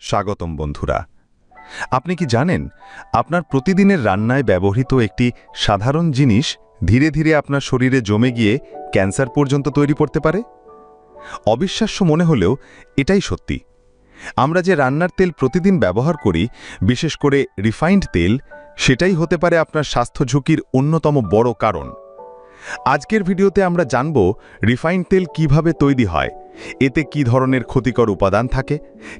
স্বাগতম বন্ধুরা। আপনি কি জানেন, আপনার প্রতিদিনের রান্নায় ব্যবহৃত একটি সাধারণ জিনিস ধীরে ধীরে আপনার শরীরে জমে গিয়ে ক্যান্সার পর্যন্ত তৈরি করতে পারে? অবিশ্বাস্য মনে হলেও এটাই সত্যি। আমরা যে রান্নার তেল প্রতিদিন ব্যবহার করি, বিশেষ করে রিফাইন্ড তেল, সেটাই হতে পারে আপনার স্বাস্থ্য ঝুঁকির অন্যতম বড় কারণ। আজকের ভিডিওতে আমরা জানব রিফাইন্ড তেল কীভাবে তৈরি হয়, এতে কি ধরনের ক্ষতিকর উপাদান থাকে,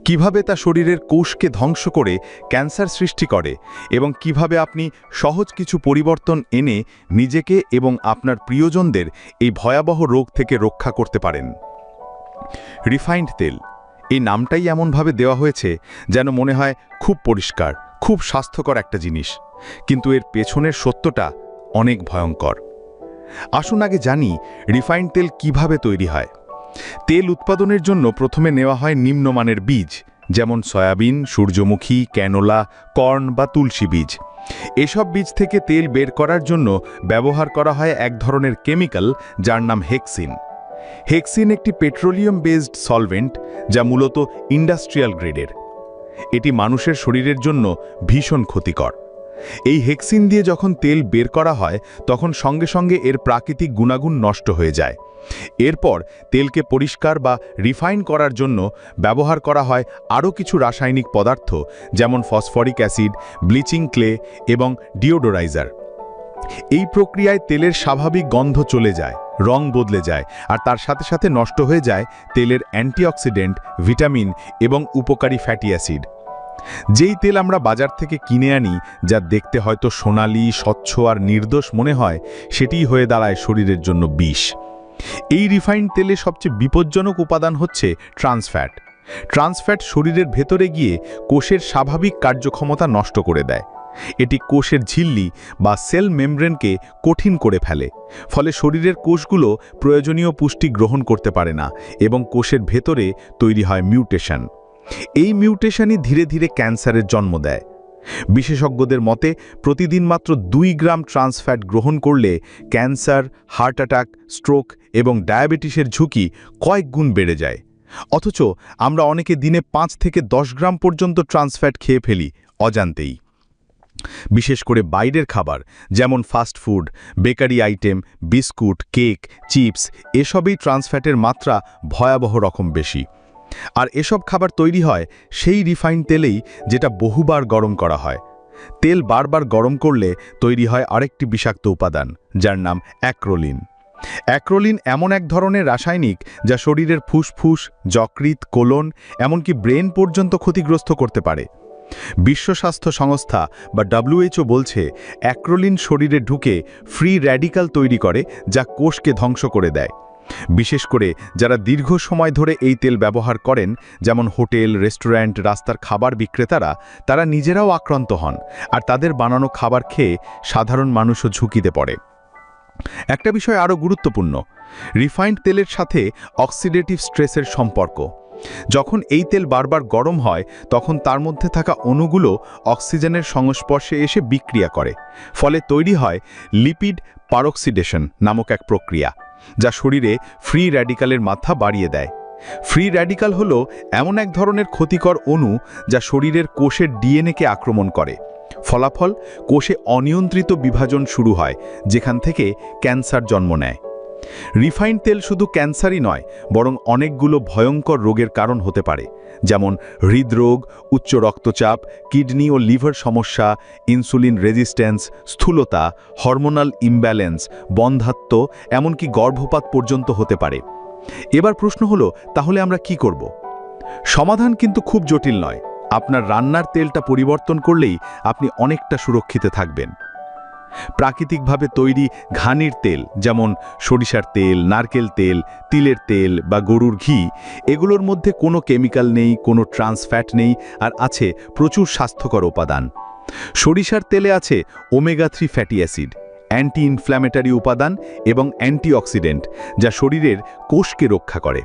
কীভাবে তা শরীরের কোষকে ধ্বংস করে ক্যান্সার সৃষ্টি করে এবং কীভাবে আপনি সহজ কিছু পরিবর্তন এনে নিজেকে এবং আপনার প্রিয়জনদের এই ভয়াবহ রোগ থেকে রক্ষা করতে পারেন। রিফাইন্ড তেল, এই নামটাই এমনভাবে দেওয়া হয়েছে যেন মনে হয় খুব পরিষ্কার, খুব স্বাস্থ্যকর একটা জিনিস, কিন্তু এর পেছনের সত্যটা অনেক ভয়ঙ্কর। আসুন আগে জানি রিফাইন্ড তেল কীভাবে তৈরি হয়। তেল উৎপাদনের জন্য প্রথমে নেওয়া হয় নিম্নমানের বীজ, যেমন সয়াবিন, সূর্যমুখী, ক্যানোলা, কর্ন বা তুলসী বীজ। এসব বীজ থেকে তেল বের করার জন্য ব্যবহার করা হয় এক ধরনের কেমিক্যাল যার নাম হেক্সিন। হেক্সিন একটি পেট্রোলিয়াম বেসড সলভেন্ট যা মূলত ইন্ডাস্ট্রিয়াল গ্রেডের। এটি মানুষের শরীরের জন্য ভীষণ ক্ষতিকর। এই হেক্সিন দিয়ে যখন তেল বের করা হয়, তখন সঙ্গে সঙ্গে এর প্রাকৃতিক গুণাগুণ নষ্ট হয়ে যায়। এরপর তেলকে পরিষ্কার বা রিফাইন করার জন্য ব্যবহার করা হয় আরও কিছু রাসায়নিক পদার্থ, যেমন ফসফরিক অ্যাসিড, ব্লিচিং ক্লে এবং ডিওডোরাইজার। এই প্রক্রিয়ায় তেলের স্বাভাবিক গন্ধ চলে যায়, রং বদলে যায় আর তার সাথে সাথে নষ্ট হয়ে যায় তেলের অ্যান্টিঅক্সিডেন্ট, ভিটামিন এবং উপকারী ফ্যাটি অ্যাসিড। যেই তেল আমরা বাজার থেকে কিনে আনি, যা দেখতে হয়তো সোনালি, স্বচ্ছ আর নির্দোষ মনে হয়, সেটিই হয়ে দাঁড়ায় শরীরের জন্য বিষ। এই রিফাইন্ড তেলে সবচেয়ে বিপজ্জনক উপাদান হচ্ছে ট্রান্সফ্যাট। ট্রান্সফ্যাট শরীরের ভেতরে গিয়ে কোষের স্বাভাবিক কার্যক্ষমতা নষ্ট করে দেয়। এটি কোষের ঝিল্লি বা সেল মেমব্রেনকে কঠিন করে ফেলে, ফলে শরীরের কোষগুলো প্রয়োজনীয় পুষ্টি গ্রহণ করতে পারে না এবং কোষের ভেতরে তৈরি হয় মিউটেশন। এই মিউটেশনই ধীরে ধীরে ক্যান্সারের জন্ম দেয়। বিশেষজ্ঞদের মতে, প্রতিদিন মাত্র দুই গ্রাম ট্রান্সফ্যাট গ্রহণ করলে ক্যান্সার, হার্ট অ্যাটাক, স্ট্রোক এবং ডায়াবেটিসের ঝুঁকি কয়েক গুণ বেড়ে যায়। অথচ আমরা অনেকে দিনে পাঁচ থেকে দশ গ্রাম পর্যন্ত ট্রান্সফ্যাট খেয়ে ফেলি অজান্তেই। বিশেষ করে বাইরের খাবার, যেমন fast food, bakery item, biscuit, cake, chips, এসবেই ট্রান্সফ্যাটের মাত্রা ভয়াবহ রকম বেশি। আর এসব খাবার তৈরি হয় সেই রিফাইন তেলেই যেটা বহুবার গরম করা হয়। তেল বারবার গরম করলে তৈরি হয় আরেকটি বিষাক্ত উপাদান, যার নাম অ্যাক্রোলিন। অ্যাক্রোলিন এমন এক ধরনের রাসায়নিক যা শরীরের ফুসফুস যকৃত কোলন, এমনকি ব্রেন পর্যন্ত ক্ষতিগ্রস্ত করতে পারে। বিশ্ব স্বাস্থ্য সংস্থা বা ডাব্লিউএইচও বলছে অ্যাক্রোলিন শরীরে ঢুকে ফ্রি র্যাডিক্যাল তৈরি করে যা কোষকে ধ্বংস করে দেয়। বিশেষ করে যারা দীর্ঘ সময় ধরে এই তেল ব্যবহার করেন, যেমন হোটেল, রেস্টুরেন্ট, রাস্তার খাবার বিক্রেতারা, তারা নিজেরাও আক্রান্ত হন আর তাদের বানানো খাবার খেয়ে সাধারণ মানুষও ঝুঁকিতে পড়ে। একটা বিষয় আরও গুরুত্বপূর্ণ, রিফাইন্ড তেলের সাথে অক্সিডেটিভ স্ট্রেসের সম্পর্ক। যখন এই তেল বারবার গরম হয়, তখন তার মধ্যে থাকা অণুগুলো অক্সিজেনের সংস্পর্শে এসে বিক্রিয়া করে, ফলে তৈরি হয় লিপিড পারক্সিডেশন নামক এক প্রক্রিয়া। যা শরীরে ফ্রি র্যাডিক্যালের মাথা বাড়িয়ে দেয়। ফ্রি র্যাডিক্যাল হল এমন এক ধরনের ক্ষতিকর অণু যা শরীরের কোষের ডিএনএকে আক্রমণ করে। ফলাফল, কোষে অনিয়ন্ত্রিত বিভাজন শুরু হয়, যেখান থেকে ক্যান্সার জন্ম নেয়। রিফাইন্ড তেল শুধু ক্যান্সারই নয়, বরং অনেকগুলো ভয়ঙ্কর রোগের কারণ হতে পারে, যেমন হৃদরোগ, উচ্চ রক্তচাপ, কিডনি ও লিভার সমস্যা, ইনসুলিন রেজিস্ট্যান্স, স্থূলতা, হরমোনাল ইমব্যালেন্স, বন্ধাত্ম, এমনকি গর্ভপাত পর্যন্ত হতে পারে। এবার প্রশ্ন হলো, তাহলে আমরা কি করব? সমাধান কিন্তু খুব জটিল নয়। আপনার রান্নার তেলটা পরিবর্তন করলেই আপনি অনেকটা সুরক্ষিত থাকবেন। প্রাকৃতিকভাবে তৈরি ঘানির তেল, যেমন সরিষার তেল, নারকেল তেল, তিলের তেল বা গরুর ঘি, এগুলোর মধ্যে কোনো কেমিক্যাল নেই, কোনো ট্রান্সফ্যাট নেই আর আছে প্রচুর স্বাস্থ্যকর উপাদান। সরিষার তেলে আছে omega three fatty acid anti inflammatory উপাদান এবং অ্যান্টিঅক্সিডেন্ট, যা শরীরের কোষকে রক্ষা করে।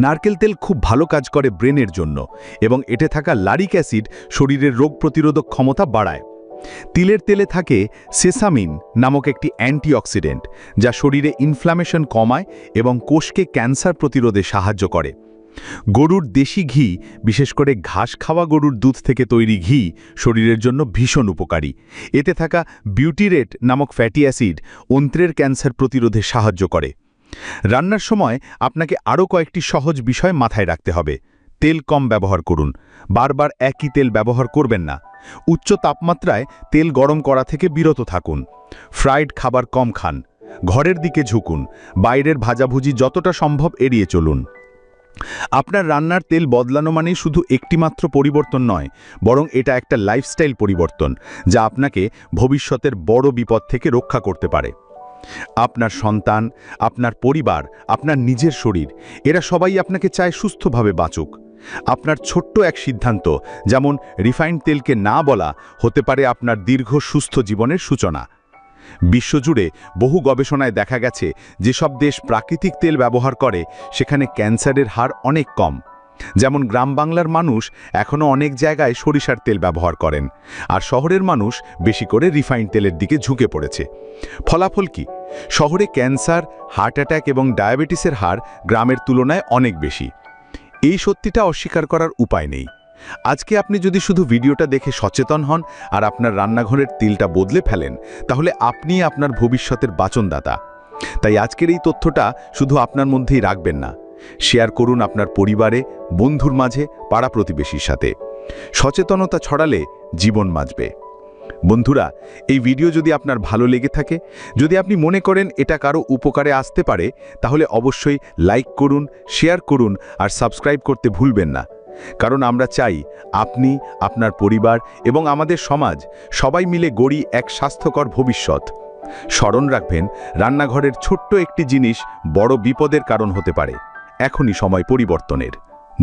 নারকেল তেল খুব ভালো কাজ করে ব্রেনের জন্য এবং এতে থাকা লারিক অ্যাসিড শরীরের রোগ প্রতিরোধক ক্ষমতা বাড়ায়। তিলের তেলে থাকে সেসামিন নামক একটি অ্যান্টিঅক্সিডেন্ট, যা শরীরে ইনফ্লামেশন কমায় এবং কোষকে ক্যান্সার প্রতিরোধে সাহায্য করে। গরুর দেশি ঘি, বিশেষ করে ঘাস খাওয়া গরুর দুধ থেকে তৈরি ঘি, শরীরের জন্য ভীষণ উপকারী। এতে থাকা বিউটিরেট নামক ফ্যাটি অ্যাসিড অন্ত্রের ক্যান্সার প্রতিরোধে সাহায্য করে। রান্নার সময় আপনাকে আরও কয়েকটি সহজ বিষয় মাথায় রাখতে হবে। তেল কম ব্যবহার করুন। বারবার একই তেল ব্যবহার করবেন না। উচ্চ তাপমাত্রায় তেল গরম করা থেকে বিরত থাকুন। ফ্রাইড খাবার কম খান। ঘরের দিকে ঝুঁকুন। বাইরের ভাজাভুজি যতটা সম্ভব এড়িয়ে চলুন। আপনার রান্নার তেল বদলানো মানে শুধু একটিমাত্র পরিবর্তন নয়, বরং এটা একটা লাইফস্টাইল পরিবর্তন, যা আপনাকে ভবিষ্যতের বড় বিপদ থেকে রক্ষা করতে পারে। আপনার সন্তান, আপনার পরিবার, আপনার নিজের শরীর, এরা সবাই আপনাকে চায় সুস্থভাবে বাঁচুক। আপনার ছোট্ট এক সিদ্ধান্ত, যেমন রিফাইন্ড তেলকে না বলা হতে পারে আপনার দীর্ঘ সুস্থ জীবনের সূচনা। বিশ্বজুড়ে বহু গবেষণায় দেখা গেছে যেসব দেশ প্রাকৃতিক তেল ব্যবহার করে, সেখানে ক্যান্সারের হার অনেক কম। যেমন গ্রাম বাংলার মানুষ এখনও অনেক জায়গায় সরিষার তেল ব্যবহার করেন, আর শহরের মানুষ বেশি করে রিফাইন্ড তেলের দিকে ঝুঁকে পড়েছে। ফলাফল কি? শহরে ক্যান্সার, হার্ট অ্যাটাক এবং ডায়াবেটিসের হার গ্রামের তুলনায় অনেক বেশি। এই সত্যিটা অস্বীকার করার উপায় নেই। আজকে আপনি যদি শুধু ভিডিওটা দেখে সচেতন হন আর আপনার রান্নাঘরের তিলটা বদলে ফেলেন, তাহলে আপনি আপনার ভবিষ্যতের বাচনদাতা। তাই আজকের এই তথ্যটা শুধু আপনার মধ্যেই রাখবেন না। শেয়ার করুন আপনার পরিবারে, বন্ধুর মাঝে, পাড়া প্রতিবেশীর সাথে। সচেতনতা ছড়ালে জীবন বাঁচবে। বন্ধুরা, এই ভিডিও যদি আপনার ভালো লেগে থাকে, যদি আপনি মনে করেন এটা কারও উপকারে আসতে পারে, তাহলে অবশ্যই লাইক করুন, শেয়ার করুন আর সাবস্ক্রাইব করতে ভুলবেন না। কারণ আমরা চাই আপনি, আপনার পরিবার এবং আমাদের সমাজ সবাই মিলে গড়ি এক স্বাস্থ্যকর ভবিষ্যৎ। স্মরণ রাখবেন, রান্নাঘরের ছোট্ট একটি জিনিস বড় বিপদের কারণ হতে পারে। এখনই সময় পরিবর্তনের।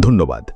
ধন্যবাদ।